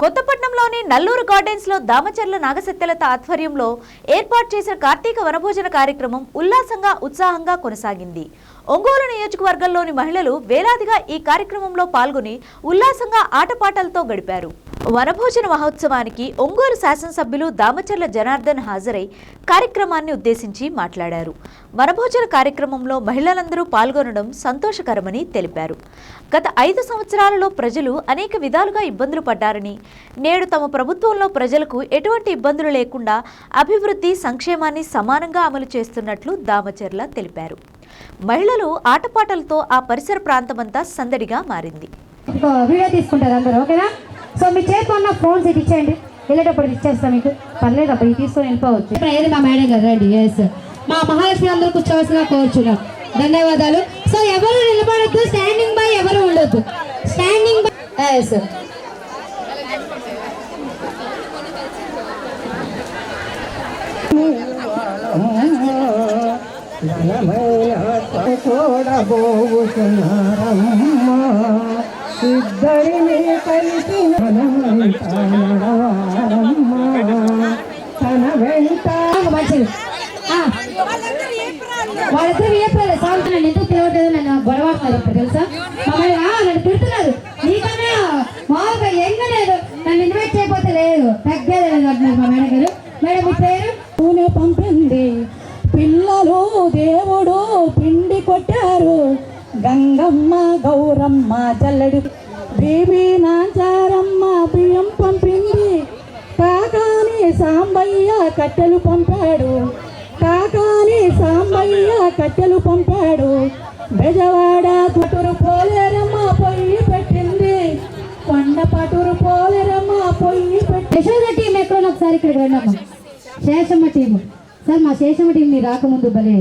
కొత్తపట్నంలోని నల్లూరు గార్డెన్స్లో దామచర్ల నాగసత్యలత ఆధ్వర్యంలో ఏర్పాటు చేసిన కార్తీక వనభోజన కార్యక్రమం ఉల్లాసంగా ఉత్సాహంగా కొనసాగింది. ఒంగోలు నియోజకవర్గంలోని మహిళలు వేలాదిగా ఈ కార్యక్రమంలో పాల్గొని ఉల్లాసంగా ఆటపాటలతో గడిపారు. వనభోజన మహోత్సవానికి ఒంగోలు శాసనసభ్యులు దామచర్ల జనార్దన్ హాజరై కార్యక్రమాన్ని ఉద్దేశించి మాట్లాడారు. వనభోజన కార్యక్రమంలో మహిళలందరూ పాల్గొనడం సంతోషకరమని తెలిపారు. గత ఐదు సంవత్సరాలలో ప్రజలు అనేక విధాలుగా ఇబ్బందులు పడ్డారని నేడు తమ ప్రభుత్వంలో ప్రజలకు ఎటువంటి ఇబ్బందులు లేకుండా అభివృద్ధి సంక్షేమాన్ని సమానంగా అమలు చేస్తున్నట్లు దామచర్ల తెలిపారు. మహిళలు ఆటపాటలతో ఆ పరిసర ప్రాంతమంతా సందడిగా మారింది. వీడియో తీసుకుంటారు అందరూ ఓకేనా? సో మీ చేతిలో ఉన్న ఫోన్స్ ఇటు ఇచ్చేయండి. వెళ్ళేటప్పుడు ఇచ్చేస్తాం మీకు. పర్లేదు అబ్బా ఇది తీసుకొని వెళ్ళిపోవచ్చు. ఇప్పుడు ఏది మా మేడం గారు? రండి ఎస్ మా మహాలక్ష్మి అందరూ కూర్చోవలసిగా కోరుచున్నాం. ధన్యవాదాలు. సో ఎవరు నిలబడద్దు స్టాండింగ్ బై ఎవరు ఉండొద్దు. స్టాండింగ్ బై ఎస్ చూడబోతున్నారమ్మ ఇద్దరిని కలిసి తన వెంట మంచిది. వాళ్ళిద్దరు ఏప్రిల్ సాగుతు నన్ను ఎందుకు తెలియట్లేదు నన్ను గొడవడుతున్నారు ఇప్పుడు తెలుసా మమ్మల్ని నన్ను తిడుతున్నారు నీకన్నా మామూలుగా ఎంగా లేదు నన్ను ఇన్వైట్ చేయకపోతే లేదు తగ్గేది లేదు అంటున్నారు మా మేడం గారు మేడం మీ పేరు పూనె పంపింది పిల్లలు దేవుడు పిండి కొట్టారు గంగమ్మ గౌరమ్మ జల్లడి. బీబీ నాచారమ్మ బియ్యం పంపింది. కాకాని సాంబయ్య కట్టెలు పంపాడు. కాకాని సాంబయ్య కట్టెలు పంపాడు. బెజవాడ పటురు పోలేరమ్మ పొయ్యి పెట్టింది. కొండ పటురు పోలేరమ్మ పొయ్యి పెట్టి యశోద టీం ఎక్కడో ఒకసారి ఇక్కడికి రండి శేషమ్మ టీం సార్ మా శేషమ్మ టీం మీరు రాకముందు భలే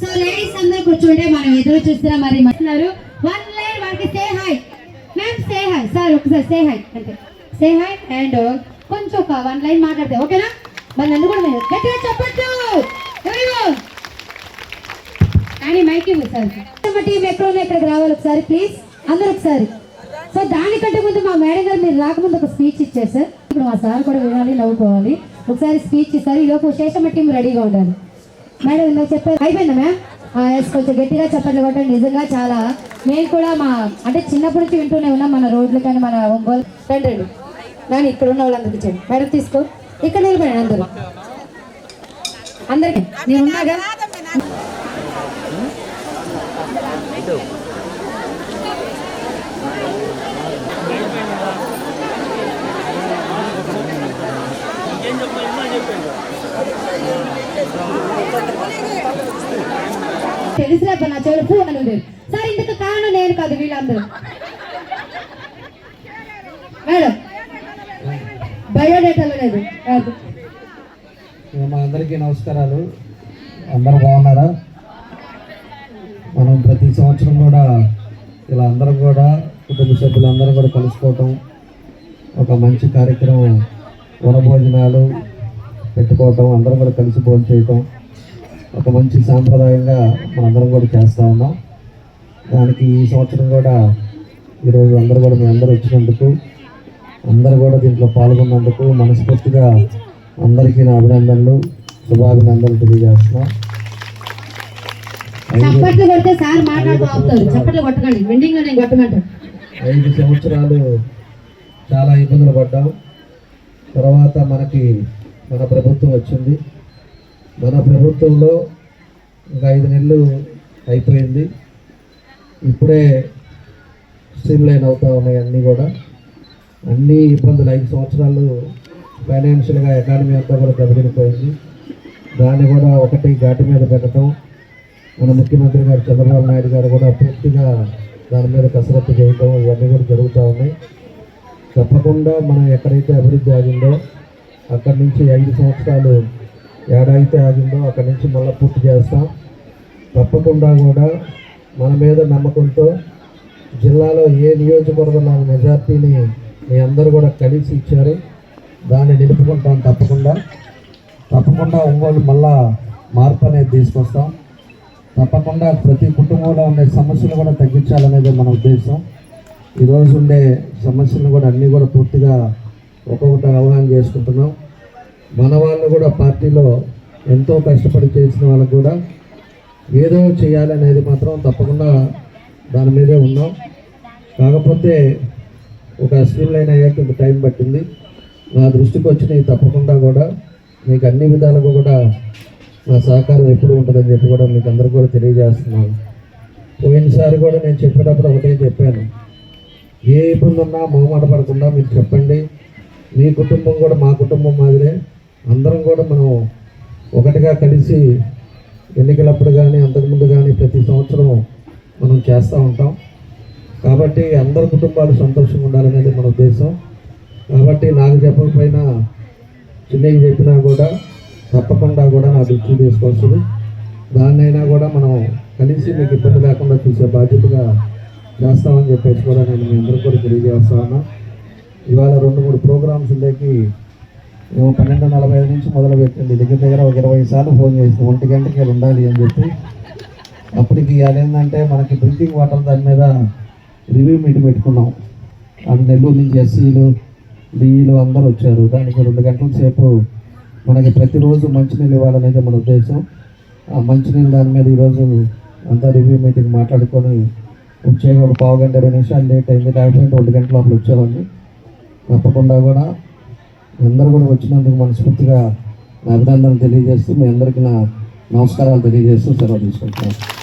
సో లేడీస్ అందరూ కూర్చుంటే మనం ఎదురు చూస్తున్నాం మరి మస్తున్నారు వన్ లైన్ వారికి say hi ma'am say hi sir ఒకసారి సే హాయ్ అంటే సే హాయ్ అండ్ కొంచెం ఒక వన్ లైన్ మాట్లాడితే ఓకేనా మరి నన్ను కూడా మీరు గట్టిగా చెప్పచ్చు కానీ మైక్ ఇవ్వు సార్. టీం ఎక్కడ ఇక్కడికి రావాలి ఒకసారి ప్లీజ్ అందరూ ఒకసారి. సో దానికంటే ముందు మా మేడం గారు మీరు రాకముందు ఒక స్పీచ్ ఇచ్చారు సార్ ఇప్పుడు మా సార్ కూడా వినాలి నవ్వుకోవాలి. ఒకసారి స్పీచ్ ఇస్తారు. ఈలోపు శేషమ్మ టీం రెడీగా ఉండాలి. మేడం ఇందాక చెప్పారు అయిపోయిందా మ్యామ్? ఎస్ కొంచెం గట్టిగా చెప్పండి కొట్టండి నిజంగా చాలా. మేము కూడా మా అంటే చిన్నప్పటి నుంచి వింటూనే ఉన్నాం మన రోడ్లు కానీ మన ఒంగోలు. రండి రండి. నేను ఇక్కడ ఉన్న వాళ్ళందరికీ చెప్పండి. మేడం తీసుకో. ఇక్కడ నిలబడి అందరూ. అందరికీ. నేను ఉన్నాగా? చెవులు సార్ ఇందుకు కారణం నేను కాదు వీళ్ళందరూ. మేడం బయోడేటాలో లేదు. కాదు. మా అందరికీ నమస్కారాలు. అందరూ బాగున్నారా? మనం ప్రతి సంవత్సరం కూడా ఇలా అందరం కూడా కుటుంబ సభ్యులందరం కూడా కలుసుకోవటం ఒక మంచి కార్యక్రమం. వనభోజనాలు పెట్టుకోవటం అందరం కూడా కలిసి భోజనం చేయటం ఒక మంచి సాంప్రదాయంగా మనందరం కూడా చేస్తూ ఉన్నాం. దానికి ఈ సంవత్సరం కూడా ఈరోజు అందరూ కూడా మీ అందరూ వచ్చినందుకు అందరూ కూడా దీంట్లో పాల్గొన్నందుకు మనస్ఫూర్తిగా అందరికీ నా అభినందనలు శుభాభినందనలు తెలియజేస్తున్నా. ఐదు చప్పట్లు కొడితే సార్ మాట్లాడుతూ ఆపుతారు. చప్పట్లు కొట్టకండి. వెండింగ్లో నేను కొట్టమంటాను ఐదు సంవత్సరాలు చాలా ఇబ్బందులు పడ్డాం. తర్వాత మనకి మన ప్రభుత్వం వచ్చింది. మన ప్రభుత్వంలో ఇంకా ఐదు నెలలు అయిపోయింది. ఇప్పుడే స్ట్రీమ్ లైన్ ఉన్నాయి అన్నీ కూడా. అన్ని ఇబ్బందులు. ఐదు సంవత్సరాలు ఫైనాన్షియల్గా ఎకానమీ అంతా కూడా దెబ్బతినిపోయింది. దాన్ని కూడా ఒకటి ఘాటి మీద పెట్టడం. మన ముఖ్యమంత్రి గారు చంద్రబాబు నాయుడు గారు కూడా పూర్తిగా దాని మీద కసరత్తు చేయడం ఇవన్నీ కూడా జరుగుతూ ఉన్నాయి. తప్పకుండా మనం ఎక్కడైతే అభివృద్ధి ఆగిందో అక్కడి నుంచి ఐదు సంవత్సరాలు ఏడాదితే ఆగిందో అక్కడి నుంచి మళ్ళీ పూర్తి చేస్తాం. తప్పకుండా కూడా మన మీద నమ్మకంతో జిల్లాలో ఏ నియోజకవర్గంలో మెజార్టీని మీ అందరూ కూడా కలిసి ఇచ్చారు. దాన్ని నిలుపుకుంటాం తప్పకుండా. తప్పకుండా ఒంగోలు మళ్ళా మార్పు అనేది తీసుకొస్తాం. తప్పకుండా ప్రతి కుటుంబంలో ఉండే సమస్యలు కూడా తగ్గించాలనేది మన ఉద్దేశం. ఈరోజు ఉండే సమస్యలను కూడా అన్నీ కూడా పూర్తిగా ఒక్కొక్కటి అవగాహన చేసుకుంటున్నాం. మన వాళ్ళు కూడా పార్టీలో ఎంతో కష్టపడి చేసిన వాళ్ళకు కూడా ఏదో చేయాలనేది మాత్రం తప్పకుండా దాని మీదే ఉన్నాం. కాకపోతే ఒక స్ట్రీమ్ లైన్ అయ్యాక ఇంత టైం పట్టింది. నా దృష్టికి వచ్చినవి తప్పకుండా కూడా మీకు అన్ని విధాలుగా కూడా నా సహకారం ఎప్పుడు ఉంటుందని చెప్పి కూడా మీకు అందరికీ కూడా తెలియజేస్తున్నాను. పోయినసారి కూడా నేను చెప్పేటప్పుడు ఒకటే చెప్పాను. ఏ ఇబ్బంది ఉన్నా మొహమాట పడకుండా మీరు చెప్పండి. మీ కుటుంబం కూడా మా కుటుంబం మాదిరే. అందరం కూడా మనం ఒకటిగా కలిసి ఎన్నికలప్పుడు కానీ అంతకుముందు కానీ ప్రతి సంవత్సరం మనం చేస్తూ ఉంటాం. కాబట్టి అందరి కుటుంబాలు సంతోషంగా ఉండాలనేది మన ఉద్దేశం. కాబట్టి నాకు చెప్పకపోయినా చిన్నకి చెప్పినా కూడా తప్పకుండా కూడా నా దృష్టి తీసుకోవచ్చు దాన్నైనా కూడా మనం కలిసి మీకు ఇబ్బంది లేకుండా చూసే బాధ్యతగా చేస్తామని చెప్పేసి కూడా నేను మీ అందరికీ కూడా తెలియజేస్తా ఉన్నా. ఇవాళ రెండు మూడు ప్రోగ్రామ్స్ ఉండేకి పన్నెండు నలభై ఐదు నుంచి మొదలు పెట్టండి దగ్గర దగ్గర ఒక ఇరవై సార్లు ఫోన్ చేసి ఒంటి గంటకి ఉండాలి అని చెప్పి. అప్పటికి అదేంటంటే మనకి డ్రింకింగ్ వాటర్ దాని మీద రివ్యూ మీటింగ్ పెట్టుకున్నాం. అండ్ నెల్లూరు నుంచి ఎస్సీలు డిఈలు అందరూ వచ్చారు. దానికి రెండు గంటల సేపు మనకి ప్రతిరోజు మంచినీళ్ళు ఇవ్వాలనేది మన ఉద్దేశం. ఆ మంచినీళ్ళు దాని మీద ఈరోజు అంతా రివ్యూ మీటింగ్ మాట్లాడుకొని వచ్చే ఒక పావు గంట ఇరవై నిమిషాలు లేట్ అయింది. లేకపోతే ఒంటి గంట లోపల వచ్చేవాడిని. తప్పకుండా కూడా అందరూ కూడా వచ్చినందుకు మనస్ఫూర్తిగా నా అభినందనలు తెలియజేస్తూ మీ అందరికీ నా నమస్కారాలు తెలియజేస్తూ సెలవు తీసుకుంటున్నాను.